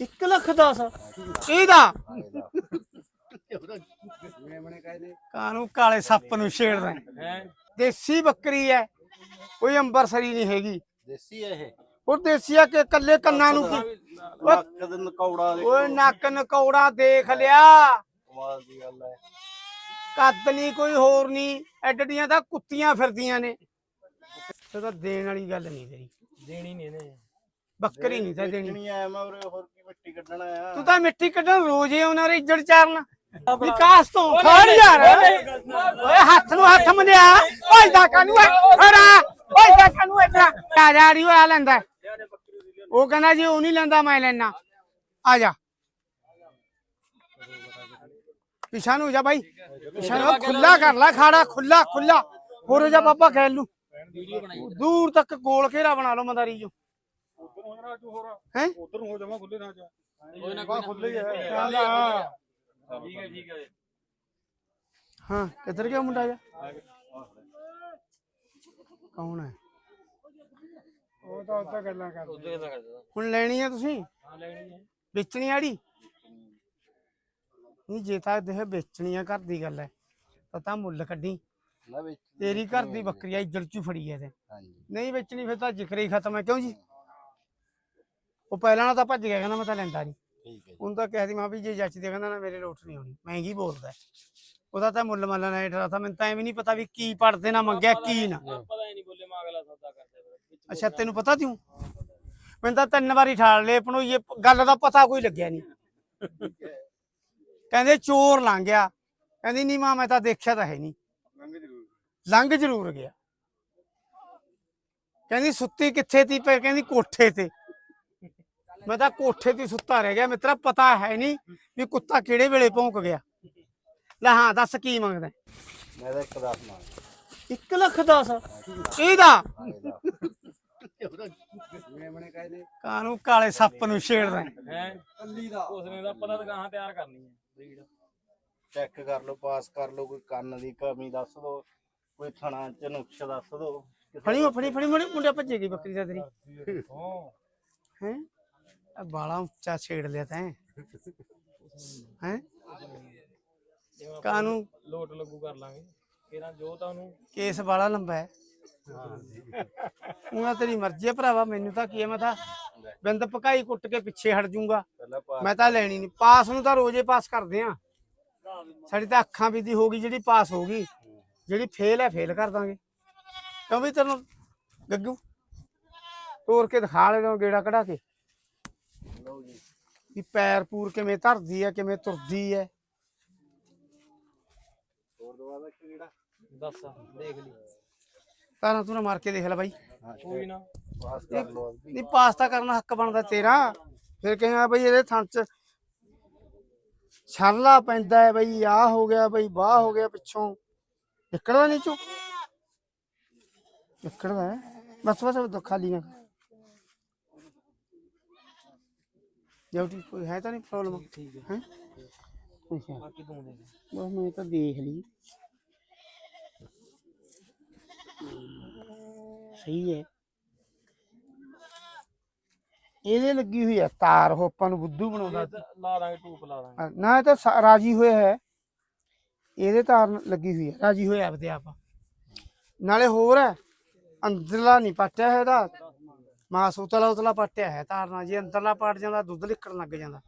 1 ਲੱਖ 10 ਇਹਦਾ। ਕਾਨੂੰ ਕਾਲੇ ਸੱਪ ਨੂੰ ਛੇੜਦਾ? ਹੈ? ਦੇਸੀ ਬੱਕਰੀ ਹੈ ਕੋਈ ਅੰਬਰਸਰੀ ਨਹੀਂ ਹੈਗੀ। ਦੇਸੀ ਹੈ ਇਹ। ਉਹ ਦੇਸੀ ਆ ਕਿ ਕੱਲੇ ਕੰਨਾਂ ਨੂੰ ਕੀ ਲੱਕ ਦੇ ਨਕੌੜਾ ਦੇ ਓਏ ਨੱਕ ਨਕੌੜਾ ਦੇਖ ਲਿਆ। ਕਮਾਲ ਦੀ ਗੱਲ ਹੈ ਕੱਦ ਨਹੀਂ ਕੋਈ ਹੋਰ ਨਹੀਂ ਐਡਡੀਆਂ ਤਾਂ ਕੁੱਤੀਆਂ ਫਿਰਦੀਆਂ ਨੇ। ਤਾਂ ਦੇਣ ਵਾਲੀ ਗੱਲ ਨਹੀਂ ਤੇਰੀ। ਦੇਣੀ ਨਹੀਂ ਇਹਨੇ। ਬੱਕਰੀ ਨਹੀਂ ਤਾਂ ਦੇਣੀ ਨਹੀਂ ਆਇਆ ਮੈਂ ਉਰੇ ਹੋਰ ਕੀ ਮਿੱਟੀ ਕੱਢਣਾ ਆ। ਤੂੰ ਤਾਂ ਮਿੱਟੀ ਕੱਢਣ ਰੋਜ਼ ਹੀ ਉਹਨਾਂ ਦੇ ਇੱਜੜ ਚਾਰਨ ਵਿਕਾਸ ਤੋਂ ਖੜ ਯਾਰ। ਓਏ ਹੱਥ ਨੂੰ ਹੱਥ ਮੰਨਿਆ। ਓਏ ਦਾ ਕਾਨੂੰ ਹਰਾ ਓਏ ਦਾ ਕਾਨੂੰ ਆ ਜਾ ਰਹੀ ਆ ਲੈਂਦਾ। ਉਹ ਕਹਿੰਦਾ ਜੀ ਉਹ ਨਹੀਂ ਲੈਂਦਾ ਮੈਂ ਲੈਣਾ ਆ ਜਾ। ਪਿਛਾ ਨੂੰ ਜਾ ਬਾਈ। ਪਿਛਾ ਨੂੰ ਖੁੱਲਾ ਕਰ ਲੈ ਖਾੜਾ ਖੁੱਲਾ ਖੁੱਲਾ ਹੋਰ ਜਾ ਬਾਬਾ ਖੈਲ ਨੂੰ ਦੂਰ ਤੱਕ ਗੋਲ ਘੇਰਾ ਬਣਾ ਲਓ ਮਦਾਰੀ ਜੋ ਹੈ? ਉਧਰ ਨੂੰ ਹੋ ਜਾਵਾਂ ਖੁੱਲੇ ਨਾ ਜਾ ਕੋਈ ਨਾ ਕੋਈ ਖੁੱਲੇ ਹੀ ਹੈ ਠੀਕ ਹੈ ਠੀਕ ਹੈ ਹਾਂ ਕਿੱਧਰ ਗਿਆ ਮੁੰਡਾ ਜਾ ਕੌਣ ਹੈ? ਉਹ ਤਾਂ ਉੱਤੇ ਗੱਲਾਂ ਕਰਦੇ। ਉਦੋਂ ਕਿਦਾਂ ਕਰਦਾ। ਹੁਣ ਲੈਣੀ ਹੈ ਤੁਸੀਂ? ਹਾਂ ਲੈਣੀ ਹੈ। ਵੇਚਣੀ ਆੜੀ? ਨਹੀਂ ਜੇ ਤਾਂ ਦੇਖ ਵੇਚਣੀ ਆ ਘਰ ਦੀ ਗੱਲ ਹੈ। ਤਾਂ ਤਾਂ ਮੁੱਲ ਕੱਢੀ। ਨਾ ਵਿੱਚ ਤੇਰੀ ਘਰ ਦੀ ਬੱਕਰੀ ਆ ਇੱਜੜ ਚੂ ਫੜੀ ਐ ਤੇ ਹਾਂਜੀ। ਨਹੀਂ ਵੇਚਣੀ ਫਿਰ ਤਾਂ ਜ਼ਿਕਰ ਹੀ ਖਤਮ ਹੈ। ਕਿਉਂ ਜੀ? ਉਹ ਪਹਿਲਾਂ ਨਾਲ ਤਾਂ ਭੱਜ ਗਿਆ ਕਹਿੰਦਾ ਮੈਂ ਤਾਂ ਲੈਂਦਾ ਨਹੀਂ ਠੀਕ ਹੈ ਜੀ। ਉਹਨੂੰ ਤਾਂ ਕਹਿ ਦੀ ਮਾਂ ਵੀ ਜੇ ਜੱਚਦੀ ਕਹਿੰਦਾ ਨਾ ਮੇਰੇ ਲੋਟ ਨਹੀਂ ਆਉਣੀ ਮਹਿੰਗੀ ਬੋਲਦਾ ਹੈ। ਉਹਦਾ ਤਾਂ ਮੁੱਲ ਮੱਲ ਨਾ ਡਰਾ ਤਾਂ ਮੈਨੂੰ ਤਾਂ ਐਵੇਂ ਨਹੀਂ ਪਤਾ ਵੀ ਕੀ ਪੜਦੇ ਨਾ ਮੰਗਿਆ ਕੀ ਨਾ। ਪਤਾ ਹੀ ਨਹੀਂ ਬੋਲੇ ਮੈਂ ਅਗਲਾ ਸੌਦਾ ਕਰਦੇ ਫਿਰ ਵਿੱਚ ਅੱਛਾ ਤੈਨੂੰ ਪਤਾ ਤਿਉ ਮੈਨੂੰ ਤਾਂ ਤਿੰਨ ਵਾਰੀ ਠਾਲ ਲਏ ਪਣੋਈਏ ਗੱਲ ਦਾ ਪਤਾ ਕੋਈ ਲੱਗਿਆ ਨਹੀਂ ਕਹਿੰਦੇ ਚੋਰ ਲੰਘ ਗਿਆ। ਕਹਿੰਦੀ ਨਹੀਂ ਮਾਂ ਮੈਂ ਤਾਂ ਦੇਖਿਆ ਤਾਂ ਹੈ ਨਹੀਂ ਲੰਘ ਜ਼ਰੂਰ ਲੰਘ ਜ਼ਰੂਰ ਗਿਆ। ਕਹਿੰਦੀ ਸੁੱਤੀ ਕਿੱਥੇ ਤੀ? ਪਈ ਕਹਿੰਦੀ ਕੋਠੇ ਤੇ। ਮੈਂ ਤਾਂ ਕੋਠੇ ਤੇ ਸੁੱਤਾ ਰਹਿ ਗਿਆ ਮਿੱਤਰਾ ਪਤਾ ਹੈ ਨਹੀਂ ਵੀ ਕੁੱਤਾ ਕਿਹੜੇ ਵੇਲੇ ਭੌਂਕ ਗਿਆ। ਲੈ ਹਾਂ ਦੱਸ ਕੀ ਮੰਗਦਾ ਮੈਂ ਤਾਂ ਇੱਕ ਦੱਸ ਮੰਗ 1 ਲੱਖ 10 ਇਹਦਾ? ਕਾਨੂੰ ਕਾਲੇ ਸੱਪ ਨੂੰ ਛੇੜਦਾ ਹੈ? ਹੈ? ਕੱਲੀ ਦਾ। ਉਸਨੇ ਦਾ ਪਤਾ ਕਹਾਂ ਤਿਆਰ ਕਰਨੀ ਹੈ। ਬਰੀਡ। ਚੈੱਕ ਕਰ ਲਓ ਪਾਸ ਕਰ ਲਓ ਕੋਈ ਕੰਨ ਦੀ ਕਮੀ ਦੱਸ ਦਿਓ ਕੋਈ ਥਣਾ ਚ ਨੁਕਸ ਦੱਸ ਦਿਓ ਫੜੀ ਫੜੀ ਫੜੀ ਮੁੰਡਾ ਭੱਜੇਗੀ ਬੱਕਰੀ ਦਾ ਤੇਰੀ। ਹੈ। ਆ ਬਾਲਾ ਉੱਚਾ ਛੇੜ ਲਿਆ ਤੈਂ। ਹੈ? ਕਾਨੂੰ ਲੋਟ ਲੱਗੂ ਕਰ ਲਾਂਗੇ। ਕਿਹੜਾ ਜੋ ਤਾਂ ਉਹਨੂੰ ਕੇਸ ਬਾਲਾ ਲੰਬਾ ਹੈ। ਉਹਨਾਂ ਤੇਰੀ ਮਰਜ਼ੀ ਹੈ ਭਰਾਵਾ ਮੈਨੂੰ ਤਾਂ ਕੀ ਹੈ ਮੈਂ ਤਾਂ ਬਿੰਦ ਪਕਾਈ ਕੁੱਟ ਕੇ ਪਿੱਛੇ ਹਟ ਜਾਊਂਗਾ ਪਾਸ ਮੈਂ ਤਾਂ ਲੈਣੀ ਨਹੀਂ। ਪਾਸ ਨੂੰ ਤਾਂ ਰੋਜ਼ੇ ਪਾਸ ਕਰਦੇ ਆ। ਸਾਡੀ ਤਾਂ ਅੱਖਾਂ ਵੀ ਦੀ ਹੋ ਗਈ ਜਿਹੜੀ ਪਾਸ ਹੋ ਗਈ। ਜਿਹੜੀ ਫੇਲ ਹੈ ਫੇਲ ਕਰ ਦਾਂਗੇ। ਕਿਉਂ ਵੀ ਤੈਨੂੰ ਗੱਗੂ? ਤੋੜ ਕੇ ਦਿਖਾ ਲੈਣਾ ਗੇੜਾ ਕਢਾ ਕੇ। ਲਓ ਜੀ ਵੀ ਪੈਰ ਪੂਰ ਕਿਵੇਂ ਧਰਦੀ ਹੈ ਕਿਵੇਂ ਤੁਰਦੀ ਹੈ ਹੋਰ ਦਵਾ ਦਾ ਕਿਹੜਾ ਦੱਸ ਦੇਖ ਲਈ। ਤਾਰਾਂ ਤੂੰ ਨਾ ਮਾਰ ਕੇ ਦੇਖ ਲੈ ਬਾਈ। ਕੋਈ ਨਾ। ਪਾਸ ਕਰ ਨਹੀਂ ਪਾਸ ਤਾਂ ਕਰਨਾ ਹੱਕ ਬਣਦਾ ਤੇਰਾ। ਫਿਰ ਕਹੇਗਾ ਬਈ ਇਹਦੇ ਥਣ ਚ ਛਰਲਾ ਪੈਂਦਾ ਹੈ ਬਈ ਆਹ ਹੋ ਗਿਆ ਬਈ ਬਾਹ ਹੋ ਗਿਆ ਪਿੱਛੋਂ। ਨਿਕਲਦਾ ਨਹੀਂ ਚੋਂ ਨਿਕਲਦਾ ਹੈ। ਬਸ ਬਸ ਦੁੱਖ ਖਾਲੀ ਜਉਟੀ ਕੋਈ ਹੈ ਤਾਂ ਨਹੀਂ ਪ੍ਰੋਬਲਮ ਠੀਕ ਹੈ। ਹੈ? ਅੱਛਾ। ਬਾਕੀ ਤੂੰ ਦੇਖ। ਬਸ ਮੈਂ ਤਾਂ ਦੇਖ ਲਈ। ਸਹੀ ਹੈ। ਇਹਦੇ ਲੱਗੀ ਹੋਈ ਹੈ ਤਾਰ ਉਹ ਆਪਾਂ ਨੂੰ ਬੁੱਧੂ ਬਣਾਉਂਦਾ। ਲਾ ਦਾਂਗੇ ਟੂਪ ਲਾ ਦਾਂਗੇ। ਨਾ ਇਹ ਤਾਂ ਰਾਜੀ ਹੋਇਆ ਹੈ। ਇਹਦੇ ਤਾਰ ਲੱਗੀ ਹੋਈ ਹੈ ਰਾਜੀ ਹੋਇਆ ਆਪਦੇ ਆਪ। ਨਾਲੇ ਹੋਰ ਹੈ। ਅੰਦਰਲਾ ਨਹੀਂ ਪੱਟਿਆ ਹੈ ਇਹਦਾ ਮਾਸ ਉਤਲਾ ਉਤਲਾ ਪੱਟਿਆ ਹੈ ਤਾਰ ਨਾਲ ਜੇ ਅੰਦਰਲਾ ਪੱਟ ਜਾਂਦਾ ਦੁੱਧ ਲਿਕਣ ਲੱਗ ਜਾਂਦਾ।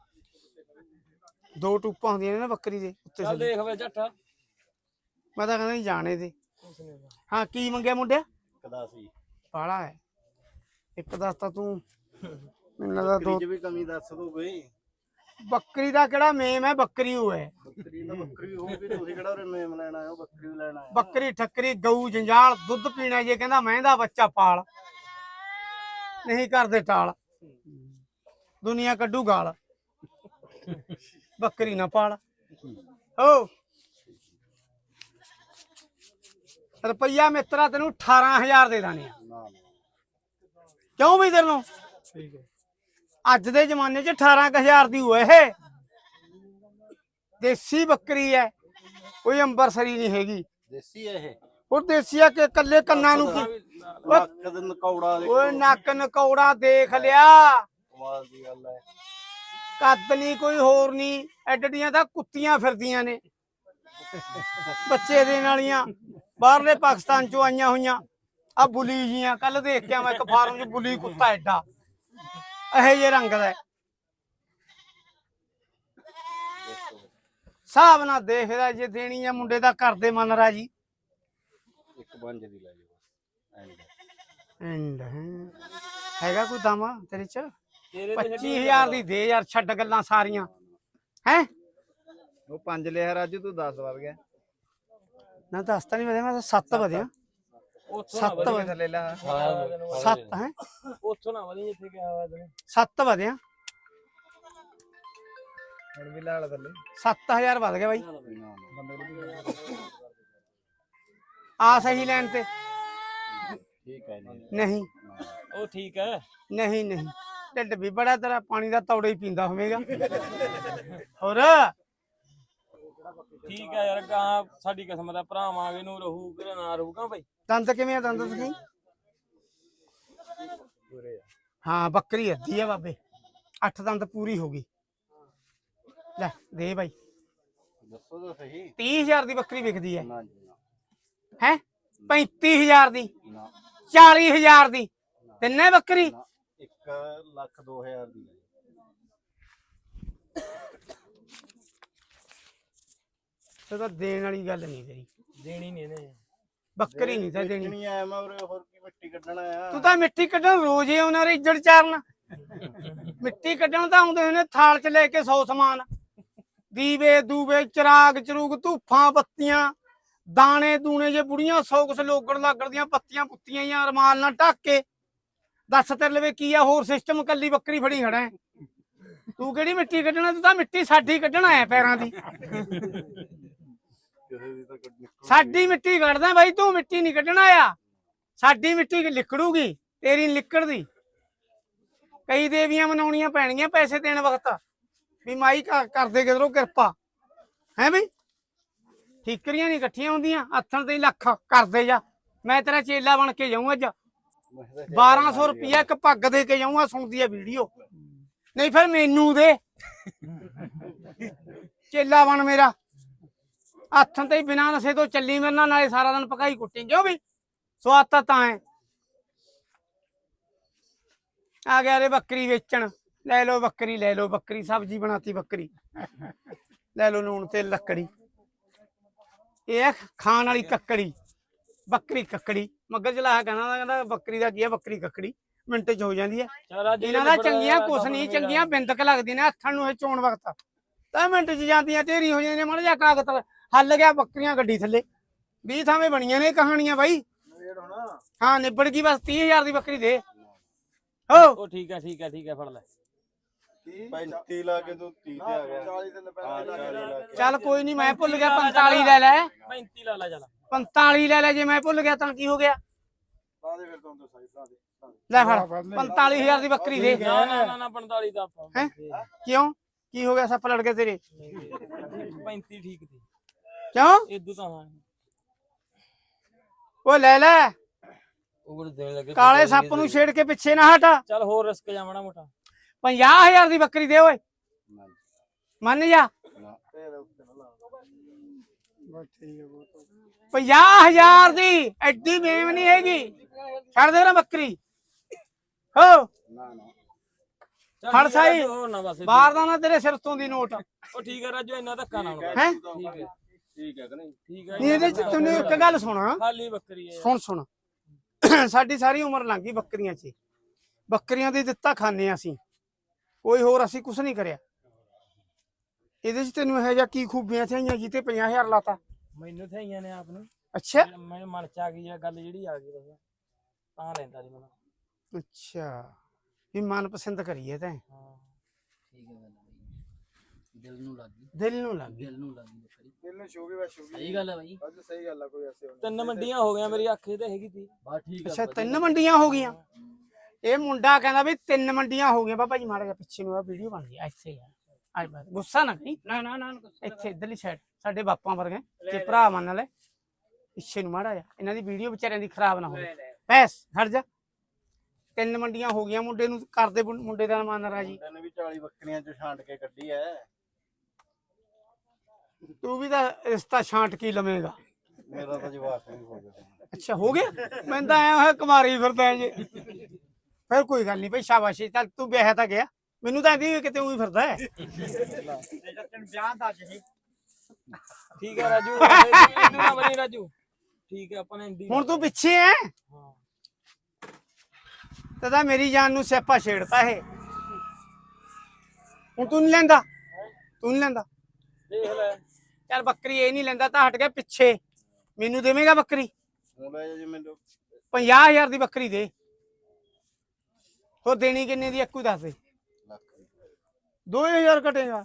ਦੋ ਟੂਪਾਂ ਹੁੰਦੀਆਂ ਨੇ ਨਾ ਬੱਕਰੀ ਦੇ ਉੱਤੇ ਚੱਲ ਦੇਖ ਵੇ ਝੱਟਾ। ਮੈਂ ਤਾਂ ਕਹਿੰਦਾ ਜੀ ਜਾਣੇ ਦੇ। ਦਾ ਹਾਂ ਕੀ ਮੰਗਿਆ ਮੁੰਡਿਆ? ਕਦਾ ਸੀ ਬਾਲਾ ਹੈ। ਇੱਕ ਦੱਸ ਤਾਂ ਤੂੰ ਮੈਨੂੰ ਲੱਗਦਾ ਦੋ ਬੱਕਰੀ ਵੀ ਕਮੀ ਦੱਸ ਦਿਓ ਕੋਈ ਬੱਕਰੀ ਦਾ ਕਿਹੜਾ ਮੇਮ ਹੈ? ਬੱਕਰੀ ਉਹ ਹੈ। ਬੱਕਰੀ ਤਾਂ ਬੱਕਰੀ ਹੋਊਗੀ ਤੁਸੀਂ ਕਿਹੜਾ ਉਰੇ ਮੇਮ ਲੈਣ ਹੋ? ਬੱਕਰੀ ਵੀ ਲੈਣ ਹੋ। ਬੱਕਰੀ ਠੱਕਰੀ ਗਊ ਜੰਜਾਲ ਦੁੱਧ ਪੀਣਾ ਜੇ ਕਹਿੰਦਾ ਮਹਿੰਦਾ ਬੱਚਾ ਪਾਲ। ਨਹੀਂ ਕਰਦੇ ਟਾਲ। ਦੁਨੀਆ ਕੱਢੂ ਗਾਲ। ਬੱਕਰੀ ਨਾ ਪਾਲ। ਹੋ। ਰੁਪਈਆ ਮਿੱਤਰਾ ਤੈਨੂੰ 18000 ਦੇ ਦਾਨੇ ਆ ਨਾ ਨਾ ਕਿਉਂ ਵੀ ਤੈਨੂੰ ਠੀਕ ਹੈ ਅੱਜ ਦੇ ਜ਼ਮਾਨੇ 'ਚ 18000 ਦੀ ਹੋਏ ਇਹ। ਦੇਸੀ ਬੱਕਰੀ ਹੈ ਕੋਈ ਅੰਬਰਸਰੀ ਨਹੀਂ ਹੈਗੀ। ਦੇਸੀ ਹੈ ਇਹ। ਉਹ ਦੇਸੀ ਆ ਕਿ ਕੱਲੇ ਕੰਨਾਂ ਨੂੰ ਕੀ ਲੱਕ ਦੇ ਨਕੌੜਾ ਦੇ ਓਏ ਨੱਕ ਨਕੌੜਾ ਦੇਖ ਲਿਆ। ਕਮਾਲ ਦੀ ਗੱਲ ਹੈ। ਕੱਦ ਨਹੀਂ ਕੋਈ ਹੋਰ ਨਹੀਂ। ਐਡਡੀਆਂ ਤਾਂ ਕੁੱਤੀਆਂ ਫਿਰਦੀਆਂ ਨੇ। ਬੱਚੇ ਦੇਣ ਵਾਲੀਆਂ। ਬਾਹਰਲੇ ਪਾਕਿਸਤਾਨ ਚੋਂ ਆਈਆਂ ਹੋਈਆਂ। ਆ ਬੁਲੀ ਜੀਆਂ। ਕੱਲ ਦੇਖ ਕੇ ਮੈਂ ਇੱਕ ਫਾਰਮ 'ਚ ਬੁਲੀ ਕੁੱਤਾ ਐਡਾ। ਇਹੋ ਜਿਹੇ ਰੰਗ ਦਾ। ਹਿਸਾਬ ਨਾਲ ਦੇਖਦਾ ਜੇ ਦੇਣੀ ਆ ਮੁੰਡੇ ਦਾ ਕਰਦੇ ਮਨ ਰਾਜੀ। ਇੱਕ ਬੰਜ ਦੀ ਲੈ ਐਂਡ। ਹੈਗਾ ਕੋਈ ਦਮਾ ਤੇਰੇ ਚ? ਤੇਰੇ ਤੇ 25000 ਦੀ ਦੇ ਯਾਰ ਛੱਡ ਗੱਲਾਂ ਸਾਰੀਆਂ। ਹੈ? ਉਹ ਪੰਜ ਲਿਆ ਰਾਜੂ ਤੂੰ 10 ਵਧ ਗਿਆ। ਨਾ ਦੱਸਤਾ ਨਹੀਂ ਵਧਿਆ ਮੈਂ ਤਾਂ 7 ਵਧਿਆ। ਉੱਥੋਂ ਨਾ 7 ਵਧੀ ਵਧਿਆ। ਥੱਲੇ ਲਾ। 7 ਹੈ? ਉੱਥੋਂ ਨਾ ਵਧੀ ਜਿੱਥੇ ਗਿਆ ਵਾ ਤੈਨੂੰ। 7 ਵਧਿਆ। ਹੁਣ ਵੀ ਲਾ ਲਾ ਥੱਲੇ। 7000 ਵਧ ਗਿਆ ਬਾਈ। ਆ ਸਹੀ ਲੈਣ ਤੇ। ਠੀਕ ਹੈ ਜੀ। ਨਹੀਂ। ਉਹ ਠੀਕ ਹੈ। ਨਹੀਂ ਨਹੀਂ। ਢਿੱਡ ਵੀ ਬੜਾ ਤੇਰਾ ਪਾਣੀ ਦਾ ਤੌੜਾ ਹੀ ਪੀਂਦਾ ਹੋਵੇਗਾ। ਹੋਰ? ਠੀਕ ਹੈ ਯਾਰ ਗਾਂ ਸਾਡੀ ਕਿਸਮਤ ਹੈ। ਭਰਾਵਾਂਗੇ ਨੂੰ ਰਹੂ ਕਿ ਨਾ ਰਹੂਗਾ ਭਾਈ ਦੰਦ ਕਿਵੇਂ ਆ ਦੰਦ ਤੁਸੀਂ? ਹਾਂ ਬੱਕਰੀ ਅੱਧੀ ਆ ਬਾਬੇ? ਅੱਠ ਦੰਦ ਪੂਰੀ ਹੋ ਗਈ। ਲੈ ਦੇ ਬਾਈ। ਦੱਸੋ ਤਾਂ ਸਹੀ। 30000 ਦੀ ਬੱਕਰੀ ਵਿਕਦੀ ਹੈ। ਹੈ? 35000 ਦੀ। ਨਾ। 40000 ਦੀ। ਤਿੰਨੇ ਬੱਕਰੀ? ਨਾ 1 ਲੱਖ 2000 ਦੀ ਤਾਂ ਦੇਣ ਵਾਲੀ ਗੱਲ ਨਹੀਂ ਤੇਰੀ। ਦੇਣੀ ਨਹੀਂ ਇਹਨੇ। ਬੱਕਰੀ ਨਹੀਂ ਤਾਂ ਦੇਣੀ ਨਹੀਂ ਆਇਆ ਮੈਂ ਉਰੇ ਹੋਰ ਕੀ ਮਿੱਟੀ ਕੱਢਣਾ ਆ ਤੂੰ ਤਾਂ ਮਿੱਟੀ ਕੱਢਣ ਰੋਜ਼ ਹੀ ਉਹਨਾਂ ਦੇ ਇੱਜੜ ਚਾਰਨ। ਮਿੱਟੀ ਕੱਢਣ ਤਾਂ ਆਉਂਦੇ ਨੇ ਥਾਲ 'ਚ ਲੈ ਕੇ 100 ਸਮਾਨ। ਦੀਵੇ ਦੂਵੇ ਚਰਾਗ ਚਰੂਗ ਧੂਫਾਂ ਬੱਤੀਆਂ। ਦਾਣੇ ਦੂਣੇ ਜੇ ਬੁੜੀਆਂ ਸੌ ਕੁਸ ਲੋਗੜ ਲਾਗੜ ਪੱਤੀਆਂ ਪੁੱਤੀਆਂ ਜਾਂ ਰਮਾਲ ਨਾਲ ਢੱਕ ਕੇ। ਦੱਸ ਤੇਰੇ ਲਵੇ ਕੀ ਆ, ਹੋਰ ਸਿਸਟਮ ਕੱਲੀ ਬੱਕਰੀ ਫੜੀ ਖੜਾ ਤੂੰ ਕਿਹੜੀ ਮਿੱਟੀ ਕੱਢਣਾ, ਤੂੰ ਤਾਂ ਮਿੱਟੀ ਸਾਡੀ ਕੱਢਣ ਆਇਆ ਪੈਰਾਂ ਦੀ। ਸਾਡੀ ਮਿੱਟੀ ਕੱਢਦਾ ਬਾਈ, ਤੂੰ ਮਿੱਟੀ ਨਹੀਂ ਕੱਢਣਾ ਆ। ਸਾਡੀ ਮਿੱਟੀ ਲਿਕੜੂਗੀ ਤੇਰੀ ਨੀ ਲਿਕੜਦੀ ਕਈ ਦੇਵੀਆਂ ਮਨਾਉਣੀਆਂ ਪੈਣਗੀਆਂ ਪੈਸੇ ਦੇਣ ਵਕਤ। ਵੀ ਮਾਈ ਕਰਦੇ ਕਿਧਰੋਂ ਕਿਰਪਾ। ਹੈ ਬਈ? ਠੀਕਰੀਆਂ ਨਹੀਂ ਇਕੱਠੀਆਂ ਹੁੰਦੀਆਂ ਹੱਥਾਂ ਤੇ ਹੀ ਲੱਖ ਕਰਦੇ ਜਾ। ਮੈਂ ਤੇਰਾ ਚੇਲਾ ਬਣ ਕੇ ਜਾਊਂ ਅੱਜ। 1200 ਰੁਪਇਆ ਇੱਕ ਪੱਗ ਦੇ ਕੇ ਜਾਊਂਗਾ ਸੁਣਦੀ ਆ ਵੀਡੀਓ। ਨਹੀਂ ਫਿਰ ਮੈਨੂੰ ਦੇ। ਚੇਲਾ ਬਣ ਮੇਰਾ। ਹੱਥਾਂ ਤੇ ਹੀ ਬਿਨਾਂ ਨਸੇ ਤੋਂ ਚੱਲੀ ਮੇਰੇ ਨਾਲ ਨਾਲੇ ਸਾਰਾ ਦਿਨ ਪਕਾਈ ਕੁੱਟੀ। ਕਿਉਂ ਵੀ ਸਵਾਦ ਤਾਂ ਤਾਂ ਹੈ ਆ ਗਿਆ ਰੇ ਬੱਕਰੀ ਵੇਚਣ। ਲੈ ਲਓ ਬੱਕਰੀ ਲੈ ਲਓ ਬੱਕਰੀ ਸਬਜ਼ੀ ਬਣਾਤੀ ਬੱਕਰੀ। ਲੈ ਲਓ ਲੂਣ ਤੇ ਲੱਕੜੀ। ਇਹ ਆ ਖਾਣ ਵਾਲੀ ਕੱਕੜੀ ਬੱਕਰੀ ਕੱਕੜੀ। ਮੱਗਰ ਚਲਾ ਕਹਿੰਦਾ ਕਹਿੰਦਾ ਬੱਕਰੀ ਦਾ ਕੀ ਆ ਬੱਕਰੀ ਕੱਕੜੀ। ਮਿੰਟ ਚ ਹੋ ਜਾਂਦੀ ਹੈ ਇਹਨਾਂ ਦਾ ਚੰਗੀਆਂ ਕੁਛ ਨਹੀਂ ਚੰਗੀਆਂ ਬਿੰਦਕ ਲੱਗਦੀਆਂ ਨੇ ਹੱਥਾਂ ਨੂੰ ਇਹ ਚੋਣ ਵਕਤ। ਤਾਂ ਮਿੰਟ ਚ ਜਾਂਦੀਆਂ ਢੇਰੀ ਹੋ ਜਾਂਦੀਆਂ ਨੇ ਮੜ ਜਾ ਕਾਗਤ ਹੱਲ ਗਿਆ ਬੱਕਰੀਆਂ ਗੱਡੀ ਥੱਲੇ। 20 ਥਾਵੇਂ ਬਣੀਆਂ ਨੇ ਕਹਾਣੀਆਂ ਬਾਈ। ਹਾਂ ਨਿਬੜ ਗਈ ਬਸ 30000 ਦੀ ਬੱਕਰੀ ਦੇ। ਹੋ ਉਹ ਠੀਕ ਹੈ ਠੀਕ ਹੈ ਠੀਕ ਹੈ ਫੜ ਲੈ। 35 ਲਾ ਕੇ ਤੂੰ 30 ਤੇ ਆ ਗਿਆ। 40 ਤੇ ਹਾਂ, 45 40 ਲਾ ਲੱਗ ਕੇ। ਚੱਲ ਕੋਈ ਨਹੀਂ ਮੈਂ ਭੁੱਲ ਗਿਆ 45 ਲੈ ਲੈ 35 ਲਾ ਲੈ ਚੱਲ। 45 ਲੈ ਲੈ ਜੇ ਮੈਂ ਭੁੱਲ ਗਿਆ ਤਾਂ ਕੀ ਹੋ ਗਿਆ? ਲਾ ਦੇ ਫਿਰ ਤੂੰ ਤਾਂ ਸਹੀ ਲਾ ਦੇ ਲੈ ਫੜ 45000 ਦੀ ਬੱਕਰੀ ਦੇ। ਨਾ ਨਾ ਨਾ ਨਾ 45 ਦਾ ਆਪਾਂ। ਹੈਂ? ਕਿਉਂ? ਕੀ ਹੋ ਗਿਆ ਸੱਪ ਲੜ ਕੇ ਤੇਰੇ? 35 ਠੀਕ ਸੀ। ਕਿਉਂ? ਇਦੋਂ ਤਾਂ ਉਹ ਲੈ ਲੈ। ਉਹ ਕੋਲ ਦੇਣ ਲੱਗੇ। ਕਾਲੇ ਸੱਪ ਨੂੰ ਛੇੜ ਕੇ ਪਿੱਛੇ ਨਾ ਹਟ। ਚੱਲ ਹੋਰ ਰਿਸਕ ਜਾ ਮਾੜਾ ਮੋਟਾ। 50000 ਦੀ ਬੱਕਰੀ ਦੇ ਓਏ। ਮੰਨ ਜਾ। ਨਾ। ਤੇਰੇ ਉੱਤੇ ਨਾ ਲਾ ਬਸ ਠੀਕ ਹੈ ਬਹੁਤ 50000 ਦੀ ਐਡੀ ਮੇਮ ਨਹੀਂ ਹੈਗੀ। ਛੱਡ ਦੇ ਨਾ ਬੱਕਰੀ। ਹੋ। ਨਾ ਫੜ ਸਾਈ। ਬਾਹਰ ਦਾ ਨਾ ਤੇਰੇ ਸਿਰ ਤੋਂ ਦੀ ਨੋਟ। ਉਹ ਠੀਕ ਹੈ ਰਾਜੂ ਇੰਨਾ ਧੱਕਾ ਨਾ ਹੁਣ। ਹੈ? ਠੀਕ ਹੈ ਠੀਕ ਹੈ ਕਿ ਨਹੀਂ? ਠੀਕ ਹੈ ਇਹਦੇ ਚ ਤੈਨੂੰ ਇੱਕ ਗੱਲ ਸੁਣਾ। ਖਾਲੀ ਬੱਕਰੀ ਹੈ ਸੁਣ ਸੁਣ। ਸਾਡੀ ਸਾਰੀ ਉਮਰ ਲੰਘ ਗਈ ਬੱਕਰੀਆਂ 'ਚ। ਬੱਕਰੀਆਂ ਦੇ ਦਿੱਤਾ ਖਾਂਦੇ ਹਾਂ ਅਸੀਂ। ਕੋਈ ਹੋਰ ਅਸੀਂ ਕੁਝ ਨਹੀਂ ਕਰਿਆ। ਇਹਦੇ 'ਚ ਤੈਨੂੰ ਇਹੋ ਜਿਹਾ ਕੀ ਖੂਬੀਆਂ ਥਈਆਂ ਜਿੱਤੇ 50000 ਲਾਤਾ? ਮੈਨੂੰ ਥਈਆਂ ਨੇ ਆਪ ਨੂੰ। ਅੱਛਾ। ਮੈਂ ਮਨ ਚ ਆ ਗਈ ਆ ਗੱਲ ਜਿਹੜੀ ਆ ਗਈ ਬਸ। ਤਾਂ ਲੈਂਦਾ ਜੀ ਮੈਨੂੰ। ਅੱਛਾ। ਵੀ ਮਨਪਸੰਦ ਕਰੀਏ ਤੈਂ। ਹਾਂ। ਠੀਕ ਹੈ ਗੱਲ ਹੈ ਦਿਲ ਨੂੰ ਲੱਗ ਗਈ। ਦਿਲ ਨੂੰ ਲੱਗ ਗਈ। ਦਿਲ ਨੂੰ ਲੱਗ ਗਈ ਬੱਕਰੀ। ਦਿਲ ਨੂੰ ਸ਼ੋਗੀ ਵਾ ਸ਼ੋਗੀ ਸਹੀ ਗੱਲ ਹੈ ਬਾਈ। ਅੱਜ ਸਹੀ ਗੱਲ ਆ ਕੋਈ ਐਸੇ ਹੋਣੀ ਤਿੰਨ ਮੰਡੀਆਂ ਹੋ ਗਈਆਂ ਮੇਰੀ ਅੱਖੇ ਤੇ ਹੈਗੀ ਬਸ ਠੀਕ ਹੈ ਅੱਛਾ ਤਿੰਨ ਮੰਡੀਆਂ ਹੋ ਗਈਆਂ? ਇਹ ਮੁੰਡਾ ਕਹਿੰਦਾ ਵੀ ਤਿੰਨ ਮੰਡੀਆਂ ਹੋ ਗਈਆਂ ਬਾਬਾ ਜੀ ਮਾੜਾ ਜਿਹਾ ਪਿੱਛੇ ਨੂੰ ਆ ਵੀਡੀਓ ਬਣ ਗਈ ਇੱਥੇ ਆ। ਅੱਜ ਬਾਅਦ ਗੁੱਸਾ ਨਾ ਕਰੀ। ਨਾ ਨਾ ਨਾ ਇੱਥੇ ਇਧਰਲੀ ਸਾਈਡ ਸਾਡੇ ਬਾਪਾਂ ਵਰਗੇ ਤੇ ਭਰਾ ਮੰਨ ਲੈ ਪਿੱਛੇ ਨੂੰ ਮਾੜਾ ਜਾ ਇਹਨਾਂ ਦੀ ਵੀਡੀਓ ਵਿਚਾਰਿਆਂ ਦੀ ਖਰਾਬ ਨਾ ਹੋਵੇ। ਬੈਸ ਹਟ ਜਾ। ਤਿੰਨ ਮੰਡੀਆਂ ਹੋ ਗਈਆਂ ਮੁੰਡੇ ਨੂੰ ਕਰਦੇ ਮੁੰਡੇ ਦਾ ਮਨ ਰਾਜੀ ਮੁੰਡੇ ਨੇ ਵੀ 40 ਬੱਕਰੀਆਂ ਚ ਛਾਂਟ ਕੇ ਕੱਢੀ ਐ। ਤੂੰ ਵੀ ਤਾਂ ਰਿਸ਼ਤਾ ਛਾਂਟ ਕੀ ਲਵੇਂਗਾ। ਮੇਰਾ ਤਾਂ ਜਵਾਬ ਵੀ ਹੋ ਗਿਆ। ਅੱਛਾ ਹੋ ਗਿਆ? ਮੈਂ ਤਾਂ ਆਇਆ ਹੋਇਆ ਕੁਮਾਰੀ ਫਿਰਦਾ ਜੀ। ਫਿਰ ਕੋਈ ਗੱਲ ਨਹੀਂ ਭਾਈ ਸ਼ਾਬਾਸ਼ੀ ਚੱਲ ਤੂੰ ਵਿਆਹ ਤਾਂ ਗਿਆ। ਮੈਨੂੰ ਤਾਂ ਇਹਦੀ ਕਿਤੇ ਉਹੀ ਫਿਰਦਾ ਹੈ। ਠੀਕ ਹੈ ਰਾਜੂ। ਇਹਨੂੰ ਨਾ ਬਣੀ ਰਾਜੂ ਠੀਕ ਹੈ ਆਪਾਂ ਨੇ ਇੰਡੀ ਹੁਣ ਤੂੰ ਪਿੱਛੇ ਹੈ ਹਾਂ ਤੇ ਤਾਂ ਮੇਰੀ ਜਾਨ ਨੂੰ ਸਿਆਪਾ ਛੇੜਤਾ ਇਹ। ਹੁਣ ਤੂੰ ਨਹੀਂ ਲੈਂਦਾ? ਤੂੰ ਨਹੀਂ ਲੈਂਦਾ? ਦੇਖ ਲੈ ਚੱਲ ਬੱਕਰੀ ਇਹ ਨਹੀਂ ਲੈਂਦਾ ਤਾਂ ਹਟ ਗਿਆ ਪਿੱਛੇ। ਮੈਨੂੰ ਦੇਵੇਂਗਾ ਬੱਕਰੀ? ਹੁਣ ਲੈ ਜਾ ਜੀ ਮੈਨੂੰ। 50000 ਦੀ ਬੱਕਰੀ ਦੇ। ਹੋਰ ਦੇਣੀ ਕਿੰਨੇ ਦੀ ਇੱਕੋ ਹੀ ਦੱਸ ਦੇ। ਲੱਖ 2000 ਘਟੇਗਾ।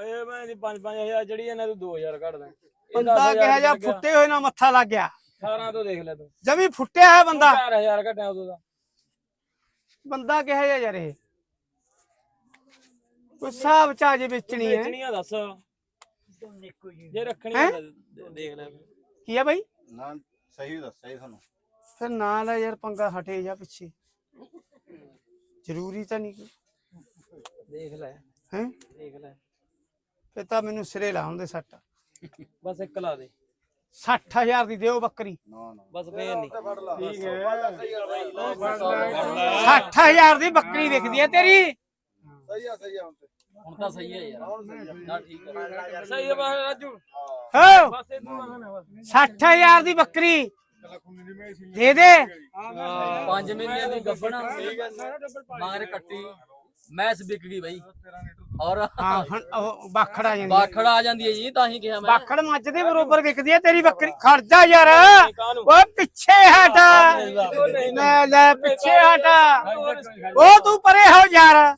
ਇਹ ਮੈਂ ਦੀ 5 5000 ਜਿਹੜੀ ਇਹਨਾਂ ਤੂੰ 2000 ਕੱਢ ਦਾਂ ਬੰਦਾ ਕਿਹਾ ਜਾ ਫੁੱਟੇ ਹੋਏ ਨਾਲ ਮੱਥਾ ਲੱਗ ਗਿਆ। 18 ਤੋਂ ਦੇਖ ਲੈ ਤੂੰ। ਜਮੀ ਫੁੱਟਿਆ ਹੈ ਬੰਦਾ। 4000 ਘਟਿਆ ਉਦੋਂ ਦਾ। ਬੰਦਾ ਕਿਹਾ ਜਾ ਯਾਰ ਇਹ? ਕੋਈ ਹਿਸਾਬ ਚ ਆ ਜੇ ਵੇਚਣੀ ਹੈ। ਵੇਚਣੀਆਂ ਦੱਸ। ਜੇ ਰੱਖਣੀ ਹੈਂ? ਆ ਦੇਖ ਲੈ। ਕੀ ਆ ਬਾਈ? ਨਾ ਸਹੀ ਦੱਸਿਆ ਤੁਹਾਨੂੰ। ਫਿਰ ਨਾ ਲੈ ਯਾਰ ਪੰਗਾ ਹਟੇ ਜਾ ਪਿੱਛੇ। ਜ਼ਰੂਰੀ ਤਾਂ ਨਹੀਂ ਦੇਖ ਲੈ। ਹੈ? ਦੇਖ ਲੈ। ਫਿਰ ਤਾਂ ਮੈਨੂੰ ਸਿਰੇ ਲਾਉਣ ਦੇ ਸੱਟ। ਬਸ ਇੱਕ ਲਾ ਦੇ। 60000 ਦੀ ਦਿਓ ਬੱਕਰੀ। ਨਾ ਨਾ। ਬਸ ਫੇਰ ਨਹੀਂ। ਠੀਕ ਹੈ। 60000 ਦੀ ਬੱਕਰੀ ਵਿਕਦੀ ਹੈ ਤੇਰੀ। ਸਹੀ ਆ ਸਹੀ ਆ ਹੁਣ ਤੇ। ਹੁਣ ਤਾਂ ਸਹੀ ਹੈ ਯਾਰ। ਨਾ ਠੀਕ ਹੈ। ਸਹੀ ਹੈ ਬਸ ਰਾਜੂ। ਹੋ। ਬਸ ਇਹ ਤੂੰ ਨਾ ਬਸ। 60000 ਦੀ ਬੱਕਰੀ। ਦੇ ਦੇ। 5 ਮਹੀਨੇ ਦੀ ਗੱਭਣ ਮਗਰ ਕੱਟੀ। ਮੈਸ ਵਿਕ ਗਈ ਬਾਈ। ਔਰ ਹਾਂ ਉਹ ਬਾਖੜ ਆ ਜਾਂਦੀ ਬਾਖੜ ਆ ਜਾਂਦੀ ਹੈ ਜੀ ਤਾਂ ਹੀ ਕਿਹਾ ਮੈਂ। ਬਾਖੜ ਮੱਝ ਦੇ ਬਰੋਬਰ ਵਿਕਦੀ ਹੈ ਤੇਰੀ ਬੱਕਰੀ। ਖੜ ਯਾਰ। ਓਏ ਪਿੱਛੇ ਹਟ। ਲੈ ਲੈ ਪਿੱਛੇ ਹਟ। ਉਹ ਤੂੰ ਪਰੇ ਹੋ ਯਾਰ।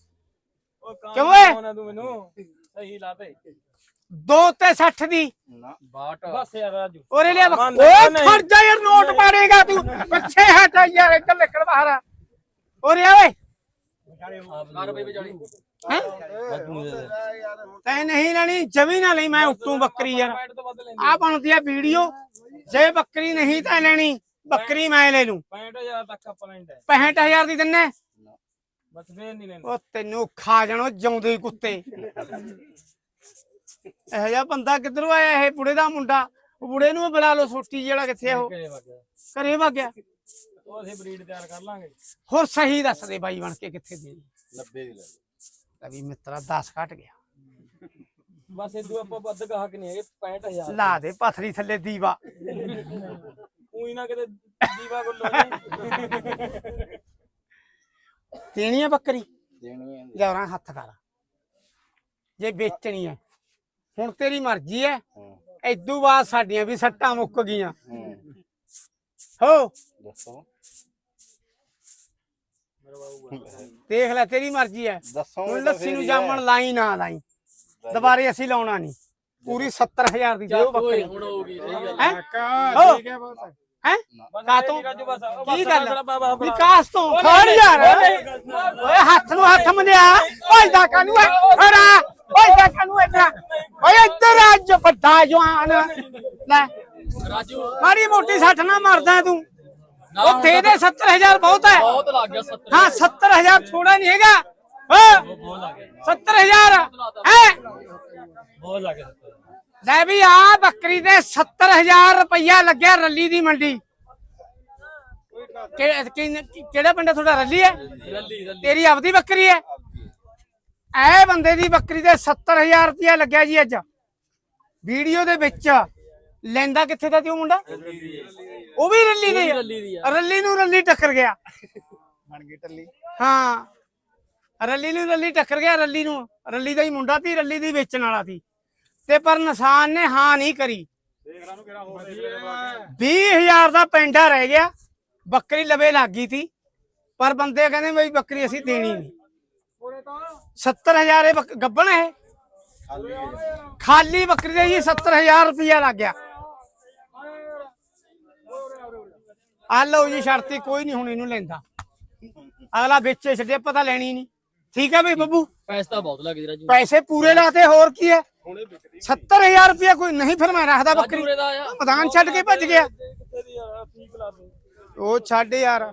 ਕਿਉਂ ਓਏ? ਤੂੰ ਮੈਨੂੰ? ਸਹੀ ਲਾ ਭਈ। 2 ਤੇ 60 ਦੀ। 62 ਬਸ ਯਾਰ ਨੋਟ ਪਾੜੇਗਾ ਤੂੰ। ਪਿੱਛੇ ਹਟ ਯਾਰ ਇੱਕ ਲੱਕੜ ਬਾਹਰ ਓਰੇ ਓਏ। ਤੈ ਨਹੀਂ ਲੈਣੀ ਜਮੀ ਨਾ ਲਈ ਮੈਂ ਉੱਤੋਂ ਬੱਕਰੀ ਯਾਰ। ਆ ਬਣਦੀ ਆ ਵੀਡੀਓ। ਜੇ ਬੱਕਰੀ ਨਹੀਂ ਤਾਂ ਲੈਣੀ ਬੱਕਰੀ ਮੈਂ ਲੈ ਲੂੰ। 65000 ਤੱਕ ਆਪਾਂ ਲੈਂਦੇ 65000 ਦੀ ਦਿੰਨੇ। ਬਸ ਫੇਰ ਨਹੀਂ ਲੈਣੀ। ਉਹ ਤੈਨੂੰ ਖਾ ਜਾਣੋ ਜਿਉਂਦੇ ਕੁੱਤੇ। ਇਹੋ ਜਿਹਾ ਬੰਦਾ ਕਿੱਧਰੋਂ ਆਇਆ ਇਹ ਬੁੜੇ ਦਾ ਮੁੰਡਾ? ਉਹ ਬੁੜੇ ਨੂੰ ਬੁਲਾ ਲਓ ਸੋਟੀ ਜਿਹੜਾ ਕਿੱਥੇ ਆ ਉਹ? ਘਰੇ ਵਗ ਗਿਆ। ਉਹ ਅਸੀਂ ਬਰੀਡ ਤਿਆਰ ਕਰ ਲਾਂਗੇ। ਹੋਰ ਸਹੀ ਦੱਸ ਦੇ ਬਾਈ ਬਣ ਕੇ ਕਿੱਥੇ ਦੇ 90 ਦੀ ਲੈ ਲਓ। ਲੈ ਵੀ ਮਿੱਤਰਾ 10 ਘਟ ਗਿਆ। ਬਸ ਇਹ ਆਪਾਂ ਵੱਧ ਗਾਹਕ ਨਹੀਂ ਹੈਗੇ 65000 ਲਾ ਦੇ ਪਥਰੀ ਥੱਲੇ ਦੀਵਾ। ਉਹੀ ਨਾ ਕਿਤੇ ਦੀਵਾ ਗੁੱਲੋ ਨਹੀਂ। ਦੇਣੀ ਆ ਬੱਕਰੀ? ਦੇਣੀ ਹੈ ਲਿਆਉਣਾ ਹੱਥ ਕਰ। ਜੇ ਵੇਚਣੀ ਹੈ। ਹੁਣ ਤੇਰੀ ਮਰਜ਼ੀ ਹੈ ਹੂੰ। ਐਦੂ ਬਾਅਦ ਸਾਡੀਆਂ ਵੀ ਸੱਟਾਂ ਮੁੱਕ ਗਈਆਂ। ਹੂੰ। ਹੋ। ਦੱਸੋ। ਦੇਖ ਲੈ ਤੇਰੀ ਮਰਜ਼ੀ ਦੱਸੋ ਹੁਣ ਲੱਸੀ ਨੂੰ ਜਾਮਣ ਲਾਈ ਨਾ ਲਾਈ। ਦੁਬਾਰੇ ਅਸੀਂ ਲਾਉਣਾ ਨਹੀਂ। ਪੂਰੀ 70000 ਦੀ ਦਿਓ ਬੱਕਰੀ। ਹੁਣ ਹੋਊਗੀ ਹੈ? ਠੀਕ ਹੈ ਬਹੁਤ ਹੈ? ਬਸ ਕਾ ਤੋਂ? ਕੀ ਗੱਲ। ਵਿਕਾਸ ਤੋਂ ਖੜ ਯਾਰ। ਓਏ ਹੱਥ ਨੂੰ ਹੱਥ ਮੰਨਿਆ। ਓਏ ਦਾ ਕਾਨੂੰ ਹੈ ਖੜਾ। ਓਏ ਦਾ ਕਾਨੂੰ ਵੱਡਾ ਜਵਾਨ ਲੈ ਰਾਜੂ ਮਾੜੀ ਮੋਟੀ ਸੱਟ ਨਾ ਮਰਦਾ ਤੂੰ ਨਾ ਉਹ ਦੇ ਦੇ 70000 ਬਹੁਤ ਹੈ ਬਹੁਤ ਲੱਗ ਗਿਆ 70 ਹਾਂ 70000 ਥੋੜਾ ਨਹੀਂ ਹੈਗਾ ਹਾਂ 70000 ਹੈ ਬਹੁਤ ਲੱਗ ਗਿਆ ਲੈ ਵੀ ਆ ਬੱਕਰੀ ਦੇ 70000 ਰੁਪਇਆ ਲੱਗਿਆ ਰੱਲੀ ਦੀ ਮੰਡੀ ਕਿ- ਕਿ- ਕਿਹੜਾ ਪਿੰਡ ਹੈ ਤੁਹਾਡਾ ਰੱਲੀ ਹੈ ਰੱਲੀ ਰੱਲੀ ਤੇਰੀ ਆਪਦੀ ਬੱਕਰੀ ਹੈ ਐ ਬੰਦੇ ਦੀ ਬੱਕਰੀ ਦੇ 70000 ਰੁਪਇਆ ਲੱਗਿਆ ਜੀ ਅੱਜ ਵੀਡੀਓ ਦੇ ਵਿੱਚ ਲੈਂਦਾ ਕਿੱਥੇ ਦਾ ਤੇ ਉਹ ਮੁੰਡਾ? ਉਹ ਵੀ ਰੱਲੀ ਦੀ ਆ। ਰੱਲੀ ਦੀ ਆ। ਰੱਲੀ ਨੂੰ ਰੱਲੀ ਟੱਕਰ ਗਿਆ। ਬਣ ਗਈ ਟੱਲੀ। ਹਾਂ। ਰੱਲੀ ਨੂੰ ਰੱਲੀ ਟੱਕਰ ਗਿਆ ਰੱਲੀ ਨੂੰ ਰੱਲੀ ਦਾ ਹੀ ਮੁੰਡਾ ਸੀ ਰੱਲੀ ਦੀ ਵੇਚਣ ਵਾਲਾ ਸੀ। ਤੇ ਪਰ ਨਿਸ਼ਾਨ ਨੇ ਹਾਂ ਨਹੀਂ ਕਰੀ। 20000 ਦਾ ਪੈਂਡਾ ਰਹਿ ਗਿਆ। ਬੱਕਰੀ ਲਵੇ ਲੱਗ ਗਈ ਸੀ। ਪਰ ਬੰਦੇ ਕਹਿੰਦੇ ਬਈ ਬੱਕਰੀ ਅਸੀਂ ਦੇਣੀ ਨਹੀਂ। 70000 ਇਹ ਬੱਕ- ਗੱਬਣ ਹੈ ਖਾਲੀ ਬੱਕਰੀ ਦੇ ਜੀ 70000 ਰੁਪਇਆ ਲੱਗ ਗਿਆ। ਆ ਲਓ ਜੀ ਸ਼ਰਤੀ ਕੋਈ ਨਹੀਂ ਹੁਣ ਇਹਨੂੰ ਲੈਂਦਾ। ਅਗਲਾ ਵੇਚੇ ਛੱਡੇ ਪਤਾ ਲੈਣੀ ਨਹੀਂ। ਠੀਕ ਹੈ ਬਈ ਬੱਬੂ? ਪੈਸਾ ਤਾਂ ਬਹੁਤ ਲੱਗ ਰਾਜੂ ਪੈਸੇ ਪੂਰੇ ਲਾਤੇ ਹੋਰ ਕੀ ਹੈ? 70000 ਰੁਪਇਆ ਕੋਈ ਨਹੀਂ ਫਿਰ ਮੈਂ ਰੱਖਦਾ ਬੱਕਰੀ। ਮੈਦਾਨ ਛੱਡ ਕੇ ਭੱਜ ਗਿਆ। ਉਹ ਛੱਡ ਯਾਰ।